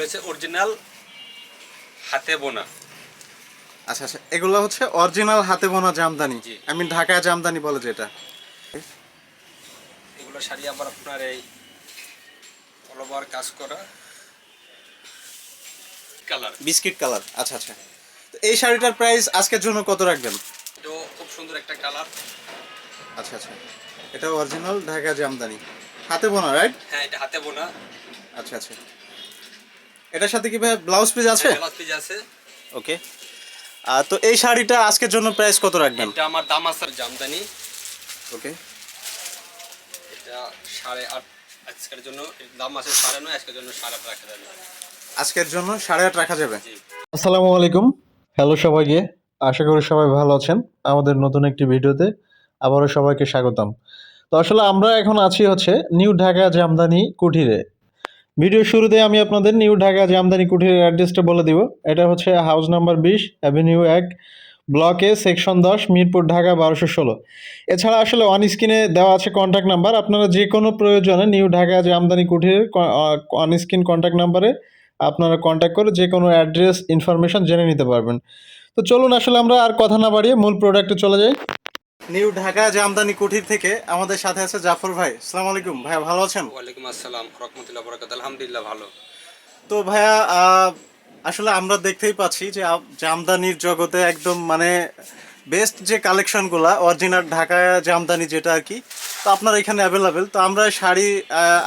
এগুলো হচ্ছে অরিজিনাল হাতে বোনা। আচ্ছা আচ্ছা এগুলো হচ্ছে অরিজিনাল হাতে বোনা জামদানি। আই মিন ঢাকায় জামদানি বলে যেটা। এগুলো শাড়ি আবার আপনার এই অল কাজ করা কালার। Biscuit colour. আচ্ছা আচ্ছা। তো এই শাড়িটার প্রাইস আজকের জন্য কত রাখবেন? এটাও খুব সুন্দর একটা কালার। আচ্ছা আচ্ছা। এটা অরিজিনাল ঢাকা জামদানি। হাতে বোনা রাইট হ্যাঁ এটা হাতে বোনা। আচ্ছা আচ্ছা। এটার সাথে কি ভাই ব্লাউজ পিস আছে? ব্লাউজ পিস আছে। ওকে আর তো এই শাড়িটা আজকের জন্য প্রাইস কত রাখবেন? এটা আমার দাম আছে জামদানি। ওকে এটা সাড়ে আট আজকের জন্য দাম আছে সাড়ে নয় আজকের জন্য সাড়ে আট রাখা যাবে। আজকের জন্য সাড়ে আট রাখা যাবে। জি। আসসালামু আলাইকুম। হ্যালো সবাইকে। আশা করি সবাই ভালো আছেন। আমাদের নতুন একটি ভিডিওতে আবারও সবাইকে স্বাগতম। তো আসলে আমরা এখন আছি হচ্ছে নিউ ঢাকা জামদানি কুঠিরে ভিডিও শুরুতে আমি আপনাদের নিউ ঢাকা জামদানি কুঠিরের অ্যাড্রেসটা বলে দিব। এটা হচ্ছে হাউস নাম্বার বিশ, অ্যাভিনিউ এক, ব্লকে সেকশন দশ, মিরপুর, ঢাকা বারোশো ষোলো। এছাড়া আসলে অন স্ক্রিনে দেওয়া আছে কন্ট্যাক্ট নাম্বার আপনারা যে কোনো প্রয়োজনে নিউ ঢাকা জামদানি কুঠিরের অন স্ক্রিন কন্ট্যাক্ট নাম্বারে আপনারা কন্ট্যাক্ট করে যে কোনো অ্যাড্রেস ইনফরমেশন জেনে নিতে পারবেন। তো চলুন আসলে আমরা আর কথা না বাড়িয়ে মূল প্রোডাক্টে চলে যাই। নিউ ঢাকা জামদানি কুঠির থেকে আমাদের সাথে আছে জাফর ভাই। আসসালামু আলাইকুম। ভাইয়া ভালো আছেন? ওয়ালাইকুম আসসালাম রহমতুল্লাহ বরাকাত আলহামদুলিল্লাহ ভালো। তো ভাইয়া আসলে আমরা দেখতেই পাচ্ছি যে জামদানির জগতে একদম মানে বেস্ট যে কালেকশনগুলা অরিজিনাল ঢাকা জামদানি যেটা আর কি তো আপনার এখানে অ্যাভেলেবেল তো আমরা শাড়ি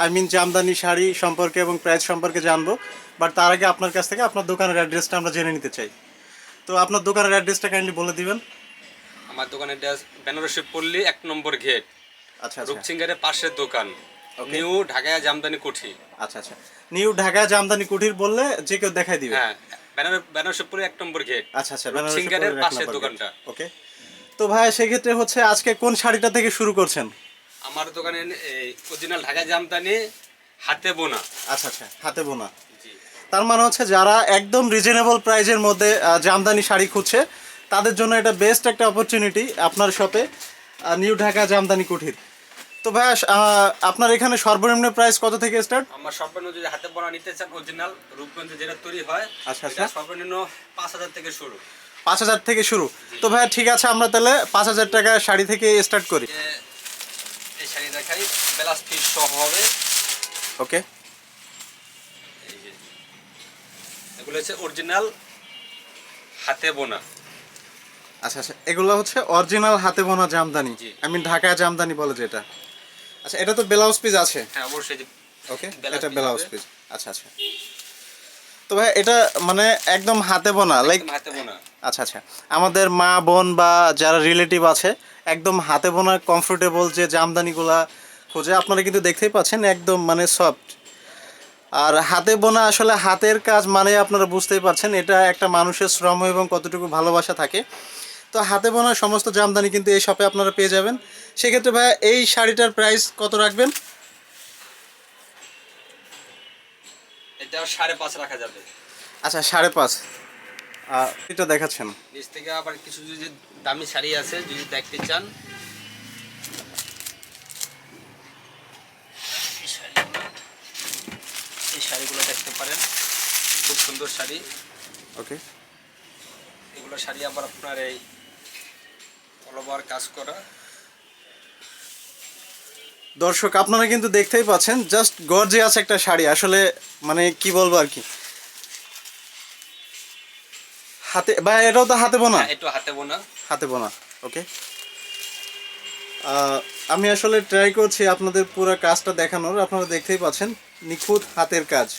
আই মিন জামদানি শাড়ি সম্পর্কে এবং প্রাইস সম্পর্কে জানব বাট তার আগে আপনার কাছ থেকে আপনার দোকানের অ্যাড্রেসটা আমরা জেনে নিতে চাই। তো আপনার দোকানের অ্যাড্রেসটা কাইন্ডলি বলে দিবেন। আমার দোকানের ড্রেস বেনারসি পল্লী এক নম্বর গেট। আচ্ছা আচ্ছা। রূপসিংহের পাশের দোকান। নিউ ঢাকায় জামদানি কুঠি। আচ্ছা আচ্ছা। নিউ ঢাকা জামদানি কুঠির বললে যে কেউ দেখাই দিবে। হ্যাঁ বেনার- বেনারসি পল্লী এক নম্বর গেট। আচ্ছা আচ্ছা সিঙ্গারের পাশের দোকানটা। ওকে তো ভাই সেক্ষেত্রে হচ্ছে আজকে কোন শাড়িটা থেকে শুরু করছেন? আমার দোকানে এই অরিজিনাল ঢাকা জামদানি হাতে বোনা। আচ্ছা আচ্ছা হাতে বোনা। তার মানে হচ্ছে যারা একদম রিজনেবল প্রাইজের মধ্যে জামদানি শাড়ি খুঁজছে তাদের জন্য এটা বেস্ট একটা অপরচুনিটি আপনার শপে নিউ ঢাকা জামদানি কুঠির তো ভাই আপনার এখানে সর্বনিম্ন প্রাইস কত থেকে স্টার্ট আমার সর্বনিম্ন যদি হাতে বোনা নিতে চান অরিজিনাল রূপগঞ্জে যেটা তৈরি হয় আচ্ছা, আচ্ছা। সর্বনিম্ন পাঁচ হাজার থেকে শুরু। পাঁচ হাজার থেকে শুরু। তো ভাই ঠিক আছে আমরা তাহলে পাঁচ হাজার টাকা শাড়ি থেকে স্টার্ট করি। এই শাড়ি দেখাই বেলাস পিস সহ হবে। ওকে। এগুলো হচ্ছে অরিজিনাল হাতে বোনা। আচ্ছা আচ্ছা এগুলো হচ্ছে অরিজিনাল হাতে বোনা জামদানি। আমি ঢাকা জামদানি বলে যেটা। আচ্ছা এটা তো ব্লাউজ পিস আছে? হ্যাঁ অবশ্যই ওকে এটা ব্লাউজ পিস আচ্ছা আচ্ছা। তো ভাই এটা মানে একদম হাতে বোনা লাইক হাতে বোনা। আচ্ছা আচ্ছা। আমাদের মা বোন বা যারা রিলেটিভ আছে একদম হাতে বোনা কমফোর্টেবল যে জামদানিগুলা খোঁজে আপনারা কিন্তু দেখতেই পাচ্ছেন একদম মানে সফট আর হাতে বোনা আসলে হাতের কাজ মানে আপনারা বুঝতেই পারছেন এটা একটা মানুষের শ্রম এবং কতটুকু ভালোবাসা থাকে। তো হাতে বোনা সমস্ত জামদানি কিন্তু এই শপে আপনারা পেয়ে যাবেন। সেক্ষেত্রে ভাইয়া এই শাড়িটার প্রাইস কত রাখবেন? এটা সাড়ে পাঁচ রাখা যাবে। আচ্ছা সাড়ে পাঁচ। এটা দেখাচ্ছেন। নিচ থেকে আবার কিছু যদি দামি শাড়ি আছে যদি দেখতে চান। এই শাড়িগুলো দেখতে পারেন। খুব সুন্দর শাড়ি। ওকে এগুলো শাড়ি আবার আপনার এই কাজ করা। দর্শক আপনারা কিন্তু দেখতেই পাচ্ছেন জাস্ট গর্জে আছে একটা শাড়ি। আসলে মানে কি বলব আর কি? হাতে বা এটাও তো হাতে বোনা? হ্যাঁ, একটু হাতে বোনা। হাতে বোনা ওকে আমি আসলে ট্রাই করছি আপনাদের পুরো কাজটা দেখানোর। আপনারা দেখতেই পাচ্ছেন নিখুঁত হাতের কাজ।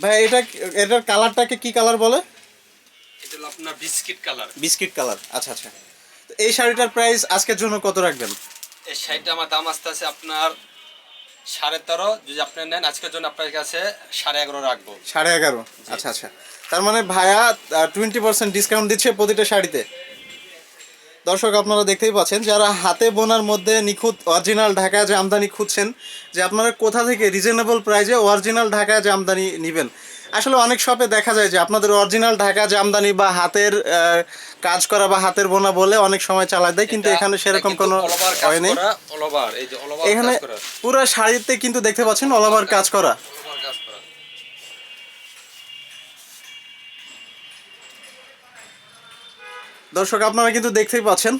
ভাই এটা এটার কালারটাকে কি কালার বলে? এটা হলো আপনার বিস্কিট কালার। বিস্কিট কালার আচ্ছা আচ্ছা। তো এই শাড়িটার প্রাইস আজকের জন্য কত রাখবেন? এই শাড়িটা আমার দাম আসতে আছে আপনার সাড়ে তেরো যদি আপনি নেন আজকের জন্য আপনার কাছে সাড়ে এগারো রাখব। সাড়ে এগারো? আচ্ছা আচ্ছা। তার মানে ভাইয়া টোয়েন্টি পার্সেন্ট ডিসকাউন্ট দিচ্ছে প্রতিটা শাড়িতে। দর্শক আপনারা দেখতেই পাচ্ছেন যারা হাতে বোনার মধ্যে নিখুঁত অরিজিনাল ঢাকা জামদানি খুঁজছেন যে আপনারা কোথা থেকে রিজনেবল প্রাইজে অরিজিনাল ঢাকা জামদানি নেবেন আসলে অনেক শপে দেখা যায় যে আপনাদের অরিজিনাল ঢাকা জামদানি বা হাতের কাজ করা বা হাতের বোনা বলে অনেক সময় চালায় দেয় কিন্তু এখানে সেরকম এটা কিন্তু কোনো হয় নেই। এখানে পুরো শাড়িতে কিন্তু দেখতে পাচ্ছেন ওভার কাজ করা। দর্শক আপনারা কিন্তু দেখতেই পাচ্ছেন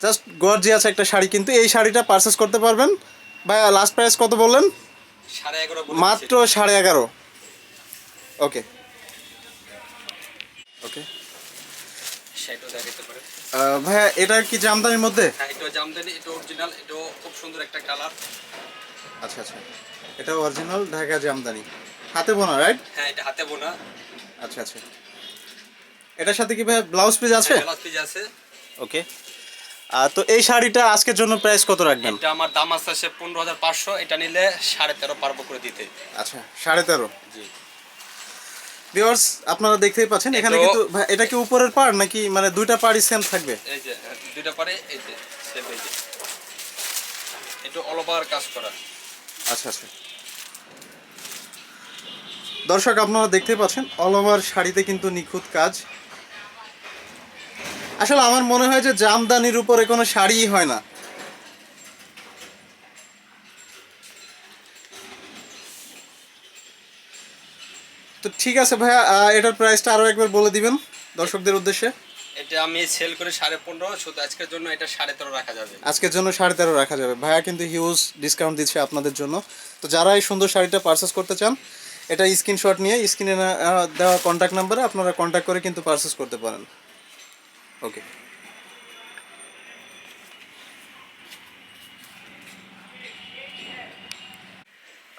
জাস্ট গর্জিয়াস একটা শাড়ি কিন্তু এই শাড়িটা পারচেস করতে পারবেন। ভাই লাস্ট প্রাইস কত বললেন? মাত্র সাড়ে এগারো। ওকে ওকে। ভাইয়া এটা কি জামদানির মধ্যে? হ্যাঁ, জামদানি, এটাও খুব সুন্দর একটা কালার আচ্ছা আচ্ছা। এটা অরিজিনাল ঢাকা জামদানি। হাতে বোনা রাইট হ্যাঁ এটা হাতে বোনা। আচ্ছা আচ্ছা। এটার সাথে কি ভাই ব্লাউজ পিস আছে? ব্লাউজ পিস আছে। ওকে তো এই শাড়িটা আজকের জন্য প্রাইস কত রাখবেন? এটা আমার দাম আছে পনেরো হাজার পাঁচশো। এটা নিলে সাড়ে তেরো পারব করে দিতে। আচ্ছা সাড়ে তেরো। জি। ভিউয়ার্স আপনারা দেখতেই পাচ্ছেন এখানে কিন্তু এটা কি উপরের পার নাকি মানে দুইটা পার্ট সেম থাকবে? এই যে দুইটা পারে এই যে same এই যে। এটা অল ওভার কাজ করা। আচ্ছা আচ্ছা। দর্শক আপনারা দেখতেই পাচ্ছেন অল ওভার শাড়িতে কিন্তু নিখুঁত কাজ। আসলে আমার মনে হয় যে জামদানির উপরে কোনো শাড়িই হয় না। তো ঠিক আছে ভাইয়া এটার প্রাইসটা আরও একবার বলে দিবেন দর্শকদের উদ্দেশ্যে। এটা আমি সেল করে সাড়ে পনেরো শুধু আজকের জন্য এটা সাড়ে তেরো রাখা যাবে। আজকের জন্য সাড়ে তেরো রাখা যাবে। ভাইয়া কিন্তু হিউজ ডিসকাউন্ট দিচ্ছে আপনাদের জন্য। তো যারা এই সুন্দর শাড়িটা পারচেস করতে চান এটা স্ক্রিনশট নিয়ে স্ক্রিনে দেওয়া কন্ট্যাক্ট নাম্বারে আপনারা কন্ট্যাক্ট করে কিন্তু পারচেস করতে পারেন। ওকে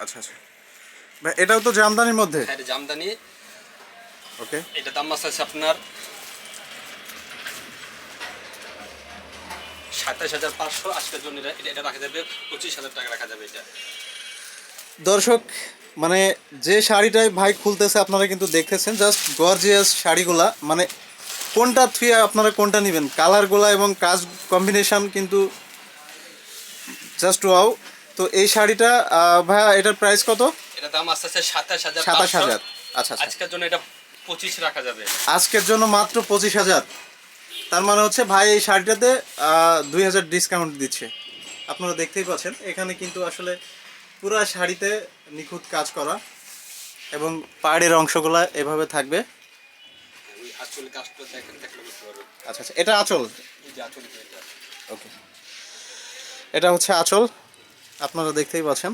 আচ্ছা আচ্ছা। এটাও তো জামদানির মধ্যে? হ্যাঁ এটা জামদানি। ওকে এটা দাম আছে আপনার সাতাশ হাজার পাঁচশো। আজকের জন্য এটা এটা রাখা যাবে পঁচিশ হাজার টাকা রাখা যাবে এটা। দর্শক মানে যে শাড়িটাই ভাই খুলতেছে আপনারা কিন্তু দেখতেছেন জাস্ট গর্জিয়াস শাড়িগুলা। মানে কোনটা থুয়ে আপনারা কোনটা নেবেন? কালারগুলা এবং কাজ কম্বিনেশন কিন্তু জাস্ট ওয়াও তো এই শাড়িটা ভাইয়া এটার প্রাইস কত? এটা দাম আস্তে আস্তে সাতাশ হাজার সাতাশ হাজার। আচ্ছা আচ্ছা। আজকের জন্য এটা পঁচিশ রাখা যাবে। আজকের জন্য মাত্র পঁচিশ হাজার। তার মানে হচ্ছে ভাই এই শাড়িটাতে দুই হাজার ডিসকাউন্ট দিচ্ছে। আপনারা দেখতেই পাচ্ছেন এখানে কিন্তু আসলে পুরো শাড়িতে নিখুঁত কাজ করা এবং পাড়ের অংশগুলা এভাবে থাকবে। আচ্ছা আচ্ছা এটা আঁচল। ওকে। এটা হচ্ছে আঁচল। আপনারা দেখতেই পাচ্ছেন।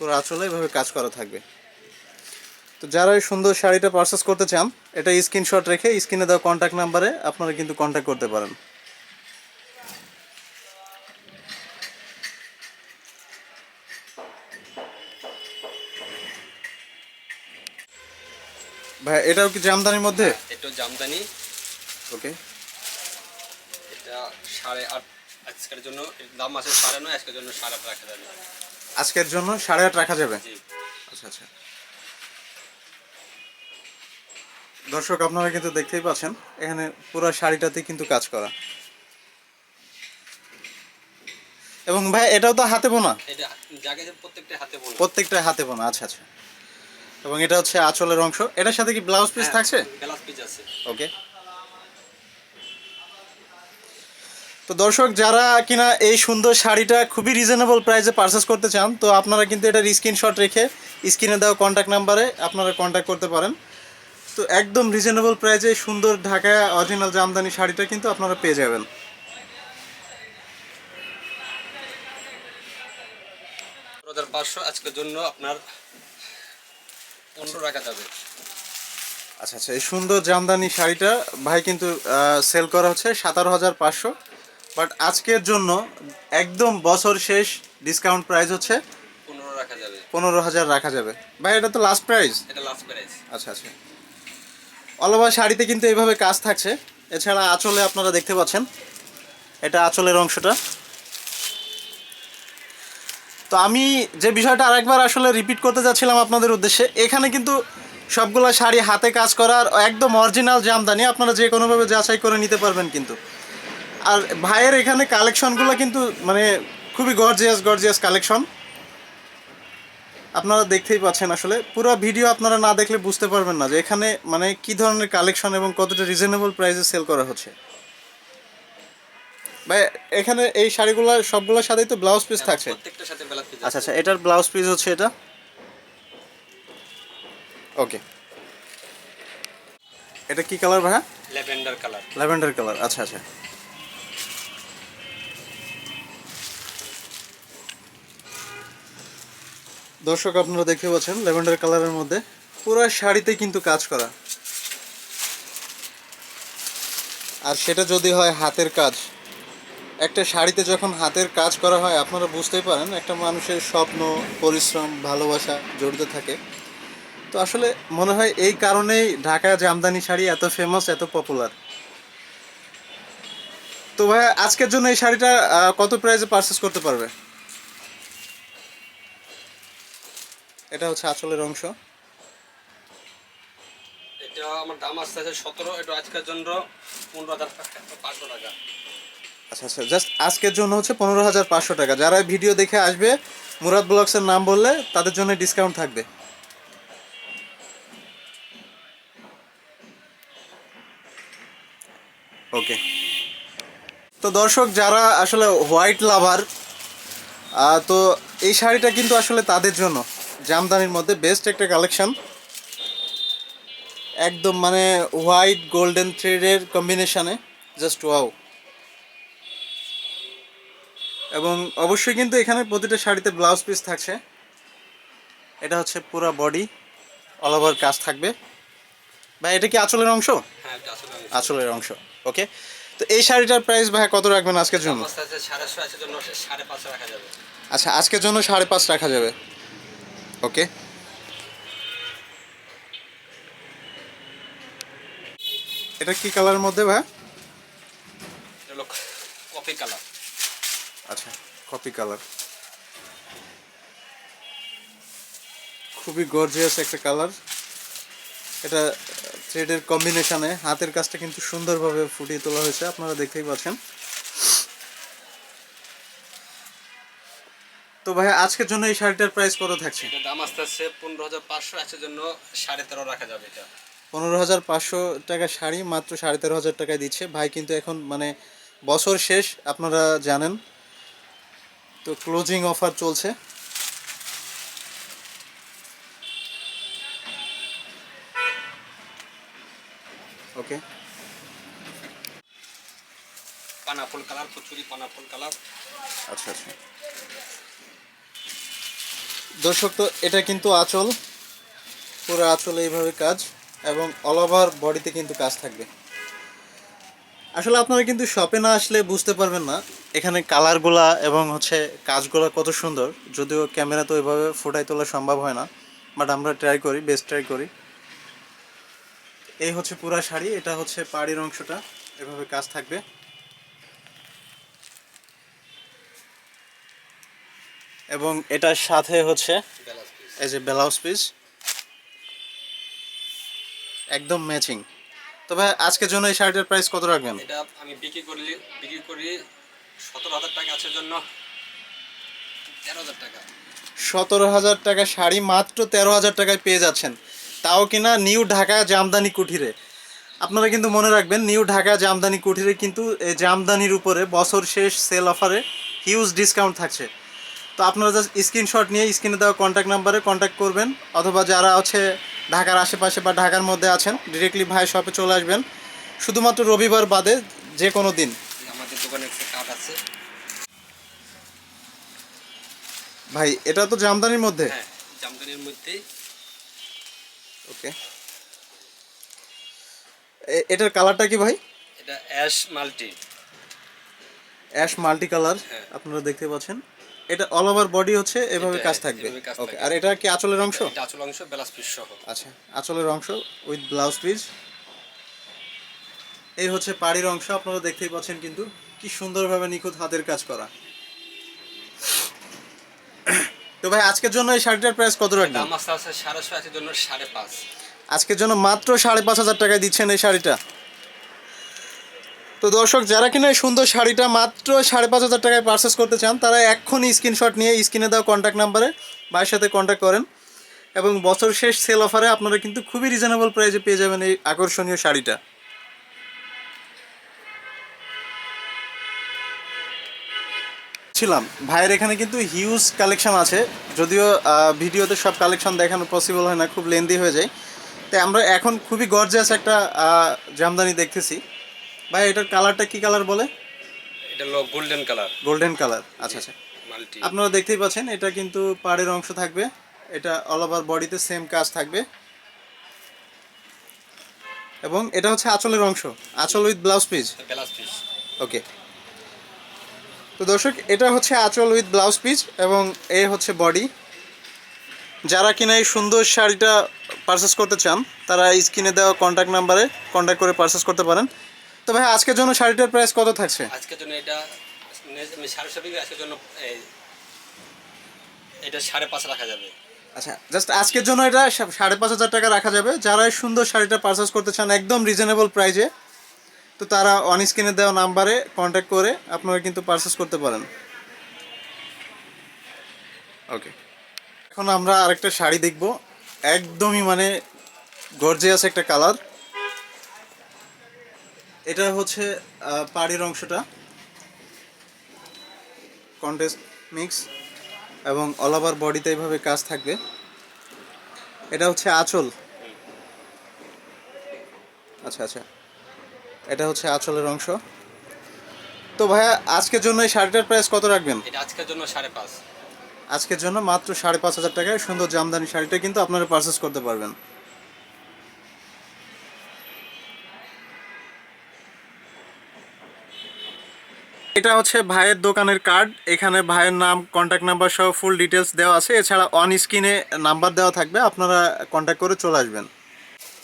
পুরো আঁচলে এভাবে কাজ করা থাকবে। তো যারা এই সুন্দর শাড়িটা পারচেস করতে চান এটা স্ক্রিনশট রেখে স্ক্রিনে দেওয়া কন্ট্যাক্ট নাম্বারে আপনারা কিন্তু কন্ট্যাক্ট করতে পারেন। ভাই এটাও কি জামদানির মধ্যে? এটা জামদানি। ওকে। এটা সাড়ে আট আজকের জন্য দাম আছে সাড়ে নয় আজকের জন্য সাড়ে আট রাখা যাবে। আজকের জন্য সাড়ে আট রাখা যাবে? আচ্ছা আচ্ছা। দর্শক আপনারা কিন্তু দেখতেই পাচ্ছেন এখানে পুরো শাড়িটাতে কিন্তু কাজ করা। এবং ভাই এটাও তো হাতে বোনা? প্রত্যেকটা হাতে বোনা। প্রত্যেকটা হাতে বোনা আচ্ছা আচ্ছা। এবং এটা হচ্ছে আঁচলের অংশ। এটার সাথে কি ব্লাউজ পিস থাকছে? পিস আছে। ওকে তো দর্শক যারা কিনা এই সুন্দর শাড়িটা খুবই রিজনেবল প্রাইসে পারচেস করতে চান তো আপনারা কিন্তু এটার স্ক্রিনশট রেখে স্ক্রিনে দেওয়া কন্ট্যাক্ট নাম্বারে আপনারা কন্ট্যাক্ট করতে পারেন। তো একদম রিজনেবল প্রাইসে সুন্দর ঢাকা অরিজিনাল জামদানি শাড়িটা কিন্তু আপনারা পেয়ে যাবেন। পাঁচশো আজকের জন্য আপনার পনেরো রাখা যাবে। আচ্ছা আচ্ছা এই সুন্দর জামদানি শাড়িটা ভাই কিন্তু সেল করা হচ্ছে সতেরো হাজার পাঁচশো। বাট আজকের জন্য একদম বছর শেষ ডিসকাউন্ট প্রাইস হচ্ছে পনেরো হাজার রাখা যাবে। ভাই এটা তো লাস্ট প্রাইস এটা লাস্ট প্রাইস আচ্ছা আচ্ছা। অলওভার শাড়িতে কিন্তু এইভাবে কাজ থাকছে। এছাড়া আঁচলে আপনারা দেখতে পাচ্ছেন এটা আঁচলের অংশটা। তো আমি যে বিষয়টা আরেকবার আসলে রিপিট করতে যাচ্ছিলাম আপনাদের উদ্দেশ্যে এখানে কিন্তু সবগুলো শাড়ি হাতে কাজ করার একদম অরিজিনাল জামদানি আপনারা যে কোনোভাবে যাচাই করে নিতে পারবেন কিন্তু। আর ভাইয়ের এখানে কালেকশনগুলো কিন্তু মানে খুবই গর্জিয়াস গর্জিয়াস কালেকশন। আপনারা দেখতেই পাচ্ছেন আসলে। পুরো ভিডিও আপনারা না দেখলে বুঝতে পারবেন না যে এখানে মানে কি ধরনের কালেকশন এবং কতটা রিজনেবল প্রাইসে সেল করা হচ্ছে। ভাই এখানে এই শাড়িগুলো সবগুলোর সাথেই তো ব্লাউজ পিস থাকছে। ব্লাউজ পিস আচ্ছা আচ্ছা এটার ব্লাউজ পিস হচ্ছে এটা? ওকে এটা কি কালার ভাইয়া? ল্যাভেন্ডার কালার ল্যাভেন্ডার কালার আচ্ছা আচ্ছা। দর্শক আপনারা দেখতে পাচ্ছেন, ল্যাভেন্ডার কালারের মধ্যে পুরো শাড়িতে কিন্তু কাজ করা। আর সেটা যদি হয় হাতের কাজ, একটা শাড়িতে যখন হাতের কাজ করা হয়, আপনারা বুঝতেই পারেন, একটা মানুষের স্বপ্ন, পরিশ্রম, ভালোবাসা জড়িত থাকে। তো আসলে মনে হয় এই কারণেই ঢাকা জামদানি শাড়ি এত ফেমাস এত পপুলার তো ভাই আজকের জন্য এই শাড়িটা কত প্রাইসে পারচেস করতে পারবে? এটা হচ্ছে আঁচলের অংশ। এটা আমার দাম আসতে আছে সতেরো এটা আজকের জন্য পনেরো হাজার পাঁচশো টাকা। আচ্ছা আচ্ছা জাস্ট আজকের জন্য হচ্ছে পনেরো হাজার পাঁচশো টাকা। যারা ভিডিও দেখে আসবে মুরাদ ব্লগসের নাম বললে তাদের জন্য ডিসকাউন্ট থাকবে। ওকে তো দর্শক যারা আসলে হোয়াইট লাভার তো এই শাড়িটা কিন্তু আসলে তাদের জন্য। জামদানির মধ্যে বেস্ট একটা কালেকশন একদম মানে হোয়াইট গোল্ডেন থ্রেডের কম্বিনেশনে জাস্ট ওয়াও এবং অবশ্যই কিন্তু এখানে প্রতিটা শাড়িতে ব্লাউজ পিস থাকছে। এটা হচ্ছে পুরো বডি অল ওভার কাজ থাকবে। ভাই এটা কি আঁচলের অংশ? হ্যাঁ আঁচলের অংশ। ওকে তো এই শাড়িটার প্রাইস ভাই কত রাখবেন আজকের জন্য? আচ্ছা আজকের জন্য সাড়ে পাঁচ রাখা যাবে। ওকে এটা কি কালারের মধ্যে ভাই? কফি কালার আচ্ছা কপি কালার খুবই গর্জিয়াস একটা কালার এটা থ্রেডের কম্বিনেশনে হাতের কাজটা কিন্তু সুন্দরভাবে ফুটিয়ে তোলা হয়েছে আপনারা দেখতেই পাচ্ছেন। তো ভাই আজকের জন্য এই শাড়িটার প্রাইস কত থাকছে? এটা দাম আসতে আছে পনেরো হাজার পাঁচশো আজকের জন্য সাড়ে তেরো রাখা যাবে এটা। পনেরো হাজার পাঁচশো টাকা শাড়ি মাত্র সাড়ে তেরো হাজার টাকায় দিচ্ছে। ভাই কিন্তু এখন মানে বছর শেষ আপনারা জানেন। তো ক্লোজিং অফার চলছে। ওকে পানাফুল কালার কচুরি পানাফুল কালার। আচ্ছা আচ্ছা। দর্শক, তো এটা কিন্তু আঁচল। পুরো আঁচল এইভাবে কাজ এবং অল ওভার বডিতে কিন্তু কাজ থাকবে। আসলে আপনারা কিন্তু শপে না আসলে বুঝতে পারবেন না এখানে কালারগুলা এবং হচ্ছে কাজগুলো কত সুন্দর। যদিও ক্যামেরা তো ওইভাবে ফোটাই তোলা সম্ভব হয় না বাট আমরা ট্রাই করি বেস্ট ট্রাই করি। এই হচ্ছে পুরা শাড়ি, এটা হচ্ছে পাড়ির অংশটা, এভাবে কাজ থাকবে। এবং এটার সাথে হচ্ছে এই যে ব্লাউজ পিস। একদম ম্যাচিং তবে আজকের জন্য এই শাড়িটার প্রাইস কত রাখবেন? এটা আমি বিক্রি করলি বিক্রি করি সতেরো হাজার টাকা আজকের জন্য। তেরো হাজার টাকা। সতেরো হাজার টাকা শাড়ি মাত্র তেরো হাজার টাকায় পেয়ে যাচ্ছেন। তাও কিনা নিউ ঢাকা জামদানি কুঠিরে আপনারা কিন্তু মনে রাখবেন নিউ ঢাকা জামদানি কুঠিরে কিন্তু এই জামদানির উপরে বছর শেষ সেল অফারে হিউজ ডিসকাউন্ট থাকছে। তো আপনারা জাস্ট স্ক্রিনশট নিয়ে স্ক্রিনে দেওয়া কন্ট্যাক্ট নাম্বারে কন্ট্যাক্ট করবেন অথবা যারা হচ্ছে ঢাকার আশেপাশে বা ঢাকার মধ্যে আছেন ডিরেক্টলি ভাই শপে চলে আসবেন। শুধুমাত্র রবিবার বাদে যে কোনো দিন। আমাদের দোকানে একটা কার্ড আছে। ভাই এটা তো জামদানির মধ্যে? হ্যাঁ জামদানির মধ্যে। ওকে। এটার কালারটা কি ভাই? এটা ash multi ash multi colour. আপনারা দেখতে পাচ্ছেন। এটা অল ওভার বডি হচ্ছে এভাবে কাজ থাকবে। ওকে আর এটা কি আঁচলের অংশ? এটা আচল অংশ ব্লাউজ পিস সহ। আচ্ছা আঁচলের অংশ উইথ ব্লাউজ পিস এই হচ্ছে পাড়ির অংশ আপনারা দেখতেই পাচ্ছেন কিন্তু কি সুন্দরভাবে নিখুঁত হাতের কাজ করা। তো ভাই আজকের জন্য এই শাড়িটার প্রাইস কত রাখবেন? দাম আছে সাড়ে ছয় জন্য সাড়ে পাঁচ। আজকের জন্য মাত্র সাড়ে পাঁচ হাজার টাকায় দিচ্ছেন এই শাড়িটা। তো দর্শক, যারা কিনা এই সুন্দর শাড়িটা মাত্র সাড়ে পাঁচ হাজার টাকায় পারচেস করতে চান, তারা এক্ষুনি স্ক্রিনশট নিয়ে স্ক্রিনে দেওয়া কন্ট্যাক্ট নাম্বারে ভাইয়ের সাথে কন্ট্যাক্ট করেন এবং বছর শেষ সেল অফারে আপনারা কিন্তু খুবই রিজনেবল প্রাইসে পেয়ে যাবেন এই আকর্ষণীয় শাড়িটা। ছিলাম। ভাইয়ের এখানে কিন্তু হিউজ কালেকশন আছে। যদিও ভিডিওতে সব কালেকশন দেখানো পসিবল হয় না, খুব লেন্দি হয়ে যায়। তাই আমরা এখন খুবই গর্জাস একটা জামদানি দেখতেছি। ভাই এটার কালারটা কি কালার বলে? এটা হলো গোল্ডেন কালার গোল্ডেন কালার আচ্ছা আচ্ছা। মাল্টি। আপনারা দেখতেই পাচ্ছেন এটা কিন্তু পাড়ের অংশ থাকবে। এটা অল ওভার বডিতে সেম কাজ থাকবে। এবং এটা হচ্ছে আঁচলের অংশ। আঁচল with blouse piece plus piece okay তো দর্শক এটা হচ্ছে আঁচল উইথ ব্লাউজ পিস এবং এ হচ্ছে বডি যারা কিনা এই সুন্দর শাড়িটা পারচেস করতে চান তারা স্ক্রিনে দেওয়া কন্ট্যাক্ট নাম্বারে কন্ট্যাক্ট করে পারচেস করতে পারেন। তো ভাই আজকের জন্য শাড়িটার প্রাইস কত থাকছে? আজকের জন্য এটা নে- আমি সাড়ে আজকের জন্য এটা সাড়ে পাঁচ রাখা যাবে। আচ্ছা জাস্ট আজকের জন্য এটা সাড়ে পাঁচ হাজার টাকা রাখা যাবে। যারা এই সুন্দর শাড়িটা পারচেস করতে চান একদম রিজনেবল প্রাইজে তো তারা অন স্ক্রিনে দেওয়া নাম্বারে কন্ট্যাক্ট করে আপনারা কিন্তু পারচেস করতে পারেন। ওকে এখন আমরা আরেকটা শাড়ি দেখব। একদমই মানে গর্জিয়াস একটা কালার এটা হচ্ছে পাড়ির অংশটা। কন্টেস্ট মিক্স এবং অল ওভার বডিতে এইভাবে কাজ থাকবে। এটা হচ্ছে আঁচল। আচ্ছা আচ্ছা। এটা হচ্ছে আঁচলের অংশ। তো ভাইয়া আজকের জন্য এই শাড়িটার প্রাইস কত রাখবেন? এটা আজকের জন্য সাড়ে পাঁচ। আজকের জন্য মাত্র সাড়ে পাঁচ হাজার টাকায় সুন্দর জামদানি শাড়িটা কিন্তু আপনারা পারচেস করতে পারবেন। এটা হচ্ছে ভাইয়ের দোকানের কার্ড এখানে ভাইয়ের নাম কন্ট্যাক্ট নাম্বার সহ ফুল ডিটেলস দেওয়া আছে। এছাড়া অন স্ক্রিনে নাম্বার দেওয়া থাকবে। আপনারা কন্ট্যাক্ট করে চলে আসবেন।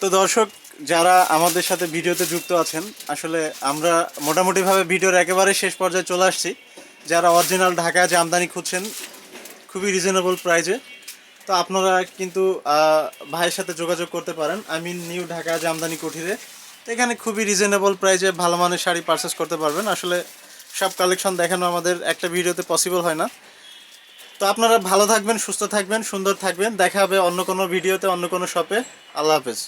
তো দর্শক, যারা আমাদের সাথে ভিডিওতে যুক্ত আছেন, আসলে আমরা মোটামুটিভাবে ভিডিওর একেবারে শেষ পর্যায়ে চলে আসছি। যারা অরিজিনাল ঢাকা জামদানি খুঁজছেন, খুবই রিজনেবল প্রাইজে তো আপনারা কিন্তু ভাইয়ের সাথে যোগাযোগ করতে পারেন। আমি নিউ ঢাকা জামদানি কুঠিরে তো এখানে খুবই রিজনেবল প্রাইজে ভালো মানের শাড়ি পারচেস করতে পারবেন। আসলে সব কালেকশন দেখানো আমাদের একটা ভিডিওতে পসিবল হয় না। তো আপনারা ভালো থাকবেন, সুস্থ থাকবেন, সুন্দর থাকবেন। দেখা হবে অন্য কোনো ভিডিওতে, অন্য কোনো শপে আল্লাহ হাফেজ।